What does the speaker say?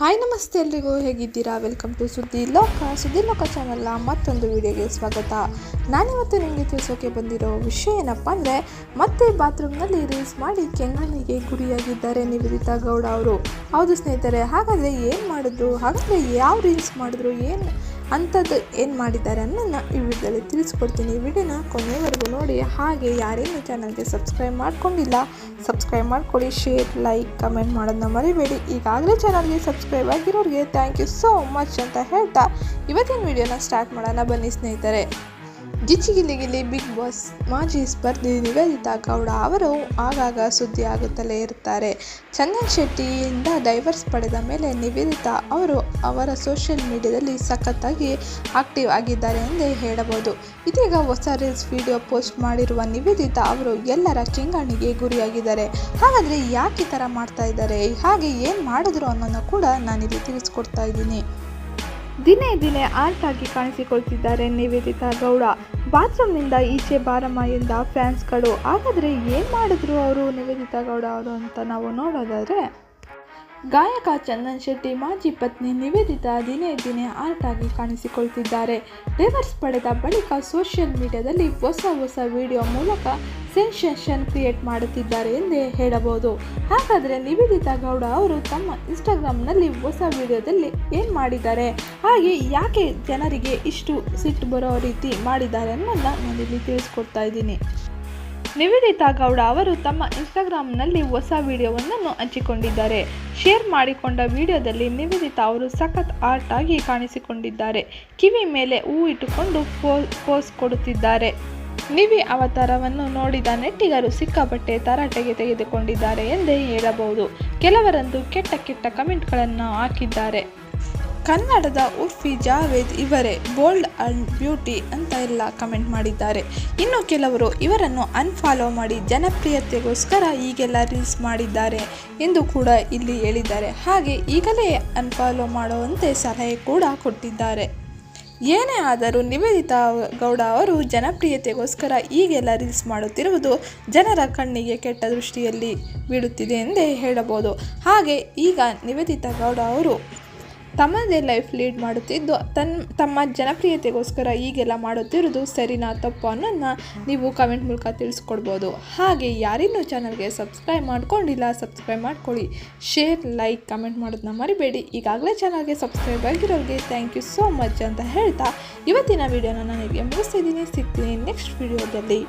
Hi ನಮಸ್ತೆ ಎಲ್ರಿಗೂ. ಹೇಗಿದ್ದೀರಾ? ವೆಲ್ಕಮ್ ಟು ಸುದ್ದಿ ಲೋಕ ಸುದ್ದಿ ಲೋಕ ಚಾನಲ್ನ ಮತ್ತೊಂದು ವಿಡಿಯೋಗೆ ಸ್ವಾಗತ. ನಾನಿವತ್ತು ನಿಮಗೆ ತಿಳಿಸೋಕೆ ಬಂದಿರೋ ವಿಷಯ ಏನಪ್ಪ ಅಂದರೆ, ಮತ್ತೆ ಬಾತ್ರೂಮ್ನಲ್ಲಿ ರೀಲ್ಸ್ ಮಾಡಿ ಕೆಂಗಣ್ಣಿಗೆ ಗುರಿಯಾಗಿದ್ದಾರೆ ನಿವೇದಿತಾ ಗೌಡ ಅವರು. ಹೌದು ಸ್ನೇಹಿತರೆ, ಹಾಗಾದರೆ ಏನು ಮಾಡಿದ್ರು ಹಾಗಾದರೆ ಯಾವ ರೀಲ್ಸ್ ಮಾಡಿದ್ರು? ಏನು ಅಂಥದ್ದು ಏನು ಮಾಡಿದ್ದಾರೆ ಅನ್ನೋದನ್ನ ಈ ವಿಡಿಯೋದಲ್ಲಿ ತಿಳಿಸ್ಕೊಡ್ತೀನಿ. ವಿಡಿಯೋನ ಕೊನೆವರೆಗೂ ನೋಡಿ. ಹಾಗೆ ಯಾರೇನು ಚಾನಲ್ಗೆ ಸಬ್ಸ್ಕ್ರೈಬ್ ಮಾಡ್ಕೊಂಡಿಲ್ಲ ಸಬ್ಸ್ಕ್ರೈಬ್ ಮಾಡ್ಕೊಳ್ಳಿ ಶೇರ್ ಲೈಕ್ ಕಮೆಂಟ್ ಮಾಡೋದನ್ನ ಮರಿಬೇಡಿ. ಈಗಾಗಲೇ ಚಾನಲ್ಗೆ ಸಬ್ಸ್ಕ್ರೈಬ್ ಆಗಿರೋರಿಗೆ ಥ್ಯಾಂಕ್ ಯು ಸೋ ಮಚ್ ಅಂತ ಹೇಳ್ತಾ ಇವತ್ತಿನ ವಿಡಿಯೋನ ಸ್ಟಾರ್ಟ್ ಮಾಡೋಣ ಬನ್ನಿ ಸ್ನೇಹಿತರೆ. ಗಿಚ್ಚಿಗಿಲಿಗಿಲಿ ಬಿಗ್ ಬಾಸ್ ಮಾಜಿ ಸ್ಪರ್ಧಿ ನಿವೇದಿತಾ ಗೌಡ ಅವರು ಆಗಾಗ ಸುದ್ದಿ ಆಗುತ್ತಲೇ ಇರ್ತಾರೆ ಚಂದನ್ ಶೆಟ್ಟಿಯಿಂದ ಡೈವರ್ಸ್ ಪಡೆದ ಮೇಲೆ ನಿವೇದಿತಾ ಅವರು ಅವರ ಸೋಷಿಯಲ್ ಮೀಡಿಯಾದಲ್ಲಿ ಸಖತ್ತಾಗಿ ಆಕ್ಟಿವ್ ಆಗಿದ್ದಾರೆ ಎಂದೇ ಹೇಳಬಹುದು. ಇದೀಗ ಹೊಸ ರೀಲ್ಸ್ ವಿಡಿಯೋ ಪೋಸ್ಟ್ ಮಾಡಿರುವ ನಿವೇದಿತಾ ಅವರು ಎಲ್ಲರ ಕೆಂಗಣಿಗೆ ಗುರಿಯಾಗಿದ್ದಾರೆ. ಹಾಗಾದರೆ ಯಾಕೆ ಈ ಥರ ಮಾಡ್ತಾ ಇದ್ದಾರೆ? ಹಾಗೆ ಏನು ಮಾಡಿದ್ರು ಅನ್ನೋದನ್ನು ಕೂಡ ನಾನಿಲ್ಲಿ ತಿಳಿಸ್ಕೊಡ್ತಾ ಇದ್ದೀನಿ. ದಿನೇ ದಿನೇ ಆರ್ಟ್ ಆಗಿ ಕಾಣಿಸಿಕೊಳ್ತಿದ್ದಾರೆ ನಿವೇದಿತಾ ಗೌಡ. ಬಾತ್ರೂಮ್ನಿಂದ ಈಚೆ ಬಾರಮ್ಮ ಎಂದ ಫ್ಯಾನ್ಸ್ಗಳು. ಹಾಗಾದರೆ ಏನು ಮಾಡಿದ್ರು ಅವರು ನಿವೇದಿತಾ ಗೌಡ ಅವರು ಅಂತ ನಾವು ನೋಡೋದಾದರೆ? ಗಾಯಕ ಚಂದನ್ ಶೆಟ್ಟಿ ಮಾಜಿ ಪತ್ನಿ ನಿವೇದಿತಾ ದಿನೇ ದಿನೇ ಆರ್ಟ್ ಆಗಿ ಕಾಣಿಸಿಕೊಳ್ತಿದ್ದಾರೆ. ರಿವರ್ಸ್ ಪಡೆದ ಬಳಿಕ ಸೋಷಿಯಲ್ ಮೀಡಿಯಾದಲ್ಲಿ ಹೊಸ ಹೊಸ ವಿಡಿಯೋ ಮೂಲಕ ಸೆನ್ಸೇಷನ್ ಕ್ರಿಯೇಟ್ ಮಾಡುತ್ತಿದ್ದಾರೆ ಎಂದೇ ಹೇಳಬಹುದು. ಹಾಗಾದರೆ ನಿವೇದಿತಾ ಗೌಡ ಅವರು ತಮ್ಮ ಇನ್ಸ್ಟಾಗ್ರಾಮ್ನಲ್ಲಿ ಹೊಸ ವಿಡಿಯೋದಲ್ಲಿ ಏನು ಮಾಡಿದ್ದಾರೆ? ಹಾಗೆ ಯಾಕೆ ಜನರಿಗೆ ಇಷ್ಟು ಸಿಟ್ಟು ಬರೋ ರೀತಿ ಮಾಡಿದ್ದಾರೆ ಅನ್ನೋದನ್ನ ನಾನಿಲ್ಲಿ ತಿಳಿಸ್ಕೊಡ್ತಾ ಇದ್ದೀನಿ. ನಿವೇದಿತಾ ಗೌಡ ಅವರು ತಮ್ಮ ಇನ್ಸ್ಟಾಗ್ರಾಮ್ನಲ್ಲಿ ಹೊಸ ವಿಡಿಯೋವನ್ನು ಹಂಚಿಕೊಂಡಿದ್ದಾರೆ. ಶೇರ್ ಮಾಡಿಕೊಂಡ ವಿಡಿಯೋದಲ್ಲಿ ನಿವೇದಿತಾ ಅವರು ಸಖತ್ ಆರ್ಟ್ ಆಗಿ ಕಾಣಿಸಿಕೊಂಡಿದ್ದಾರೆ. ಕಿವಿ ಮೇಲೆ ಹೂ ಇಟ್ಟುಕೊಂಡು ಪೋ, ಪೋಸ್ ಕೊಡುತ್ತಿದ್ದಾರೆ. ನಿವಿ ಅವತಾರವನ್ನು ನೋಡಿದ ನೆಟ್ಟಿಗರು ಸಿಕ್ಕಾಪಟ್ಟೆ ತರಾಟೆಗೆ ತೆಗೆದುಕೊಂಡಿದ್ದಾರೆ ಎಂದೇ ಹೇಳಬಹುದು. ಕೆಲವರಂದು ಕೆಟ್ಟ ಕೆಟ್ಟ ಕಮೆಂಟ್ಗಳನ್ನು ಹಾಕಿದ್ದಾರೆ. ಕನ್ನಡದ ಉರ್ಫಿ ಜಾವೇದ್ ಇವರೇ ಬೋಲ್ಡ್ ಅಂಡ್ ಬ್ಯೂಟಿ ಅಂತ ಎಲ್ಲ ಕಮೆಂಟ್ ಮಾಡಿದ್ದಾರೆ. ಇನ್ನು ಕೆಲವರು ಇವರನ್ನು ಅನ್ಫಾಲೋ ಮಾಡಿ ಜನಪ್ರಿಯತೆಗೋಸ್ಕರ ಈಗೆಲ್ಲ ರೀಲ್ಸ್ ಮಾಡಿದ್ದಾರೆ ಎಂದು ಕೂಡ ಇಲ್ಲಿ ಹೇಳಿದ್ದಾರೆ. ಹಾಗೆ ಈಗಲೇ ಅನ್ಫಾಲೋ ಮಾಡುವಂತೆ ಸಲಹೆ ಕೂಡ ಕೊಟ್ಟಿದ್ದಾರೆ. ಏನೇ ಆದರೂ ನಿವೇದಿತಾ ಗೌಡ ಅವರು ಜನಪ್ರಿಯತೆಗೋಸ್ಕರ ಈಗೆಲ್ಲ ರೀಲ್ಸ್ ಮಾಡುತ್ತಿರುವುದು ಜನರ ಕಣ್ಣಿಗೆ ಕೆಟ್ಟ ದೃಷ್ಟಿಯಲ್ಲಿ ಬೀಳುತ್ತಿದೆ ಎಂದೇ ಹೇಳಬಹುದು. ಹಾಗೆ ಈಗ ನಿವೇದಿತಾ ಗೌಡ ಅವರು ತಮ್ಮದೇ ಲೈಫ್ ಲೀಡ್ ಮಾಡುತ್ತಿದ್ದು, ತನ್, ತಮ್ಮ ಜನಪ್ರಿಯತೆಗೋಸ್ಕರ ಈಗೆಲ್ಲ ಮಾಡುತ್ತಿರೋದು ಸರಿನಾ ತಪ್ಪು ಅನ್ನೋದನ್ನ ನೀವು ಕಮೆಂಟ್ ಮೂಲಕ ತಿಳಿಸ್ಕೊಡ್ಬೋದು. ಹಾಗೆ ಯಾರಿನ್ನೂ ಚಾನಲ್ಗೆ ಸಬ್ಸ್ಕ್ರೈಬ್ ಮಾಡ್ಕೊಂಡಿಲ್ಲ ಸಬ್ಸ್ಕ್ರೈಬ್ ಮಾಡ್ಕೊಳ್ಳಿ. ಶೇರ್ ಲೈಕ್ ಕಮೆಂಟ್ ಮಾಡೋದನ್ನ ಮರಿಬೇಡಿ. ಈಗಾಗಲೇ ಚಾನಲ್ಗೆ ಸಬ್ಸ್ಕ್ರೈಬ್ ಆಗಿರೋರಿಗೆ ಥ್ಯಾಂಕ್ ಯು ಸೋ ಮಚ್ ಅಂತ ಹೇಳ್ತಾ ಇವತ್ತಿನ ವಿಡಿಯೋನ ನನಗೆ ಮುಗಿಸ್ತಿದ್ದೀನಿ ಸಿಗ್ತೀನಿ ನೆಕ್ಸ್ಟ್ ವಿಡಿಯೋದಲ್ಲಿ